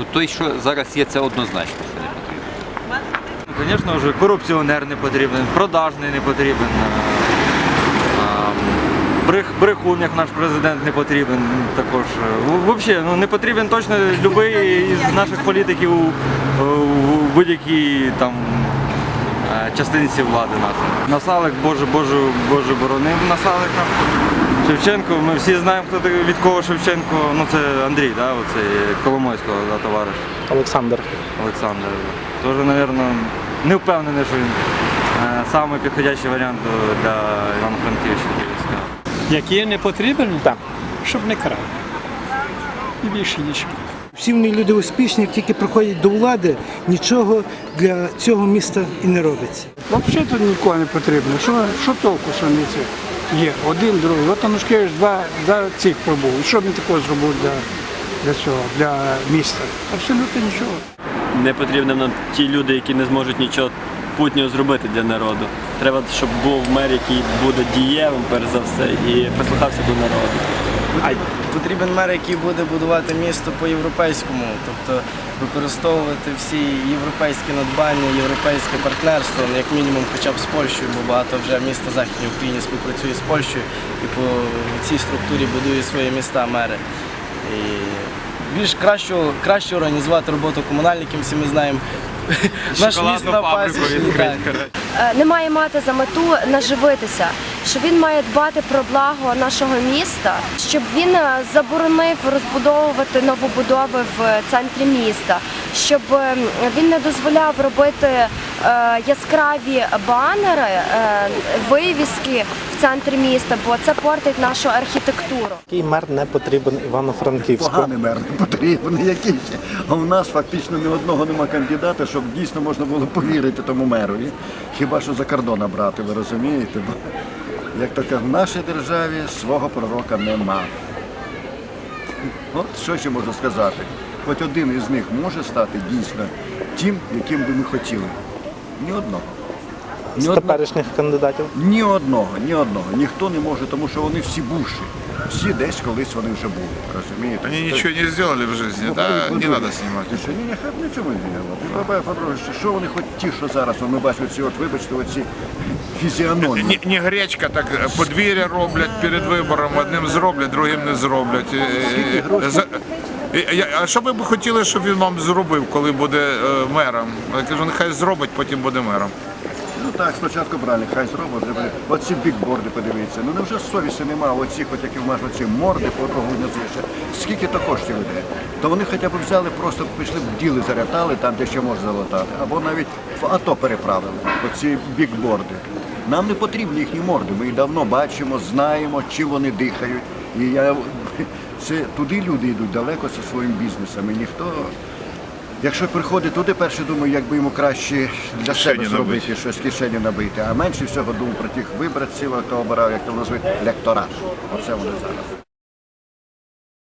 Ну той, що зараз є, це однозначно, що не потрібно. Звісно, вже корупціонер не потрібен, продажний не потрібен. Брех, брехун, як наш президент, не потрібен також. Взагалі, ну, не потрібен точно будь-який із наших політиків у, у будь-якій там е, частинці влади нашої. Насалик, Боже, Боже, Боже боронив Насалика. Шевченко, ми всі знаємо, хто такий- від кого Шевченко. Ну це Андрій, да, оцей Коломойського да, товариш. Олександр. Олександр. Теж, мабуть, не впевнений, що він е, самий підходящий варіант для Івано-Франківщини. Який не потрібен, Так. щоб не крав. І більше нічого. Всі вони люди успішні, тільки приходять до влади, нічого для цього міста і не робиться. Взагалі тут нікого не потрібно. Що, що толку, що вони це є? Один, другий. От Анушкевич два, два цих пробув. Що він такого зробив для, для цього, для міста? Абсолютно нічого. не потрібні нам ті люди, які не зможуть нічого путнього зробити для народу. Треба, щоб був мер, який буде дієвим, перш за все, і прислухався до народу. Потрібен мер, який буде будувати місто по-європейському, тобто використовувати всі європейські надбання, європейське партнерство, ну, як мінімум хоча б з Польщею, бо багато вже міст в Західній Україні співпрацює з Польщею і по цій структурі будує свої міста мери. І більш краще, краще організувати роботу комунальників, всі ми знаємо. Наш міст на Пасічній, так. Е, не має мати за мету наживитися, що він має дбати про благо нашого міста, щоб він е, заборонив розбудовувати новобудови в центрі міста, щоб е, він не дозволяв робити е, яскраві банери, е, вивіски в центрі міста, бо це портить нашу архітектуру. Який мер не потрібен Івано-Франківську? Поганий мер не потрібен, який ще. А у нас фактично ні одного нема кандидата, щоб дійсно можна було повірити тому мерові. Хіба що за кордона брати, ви розумієте? Як то в нашій державі свого пророка нема. От що ще можна сказати? Хоч один із них може стати дійсно тим, яким би ми хотіли. Ні одного. Ні З одного. теперішніх кандидатів? Ні одного, ні одного. Ніхто не може, тому що вони всі бувші. Всі десь колись вони вже були. Розумієте? Они ничего не сделали в жизни, Ну, да, не надо думаєте, снимать. ти Що, ні, ні, хай нічого не. І бабай що вони хоч ті, що зараз, ми бачимо ці, от, вибачте, оці фізіономії. Не, не гречка, так подвір'я роблять перед вибором, одним зроблять, другим не зроблять. Е, е, за- А що ви б хотіли, щоб він вам зробив, коли буде е, мером? Я кажу, нехай зробить, потім буде мером. Ну так, спочатку брали, хай зробить. вже. Оці бікборди подивіться. Ну невже совісті немає оцих, от які в нас оці морди по кругу внизу. Скільки то коштів йде? То вони хоча б взяли, просто пішли б діли зарятали там, де ще можна залатати. Або навіть в АТО переправили, оці бікборди. Нам не потрібні їхні морди. Ми їх давно бачимо, знаємо, чим вони дихають. І я це туди люди йдуть далеко зі своїм бізнесом. І ніхто. Якщо приходить туди, перше думаю, як би йому краще для Кишені себе зробити набити. щось кишені набити, а менше всього думаю про тих виборців, хто обирав, як то називають, лекторат. Оце вони зараз.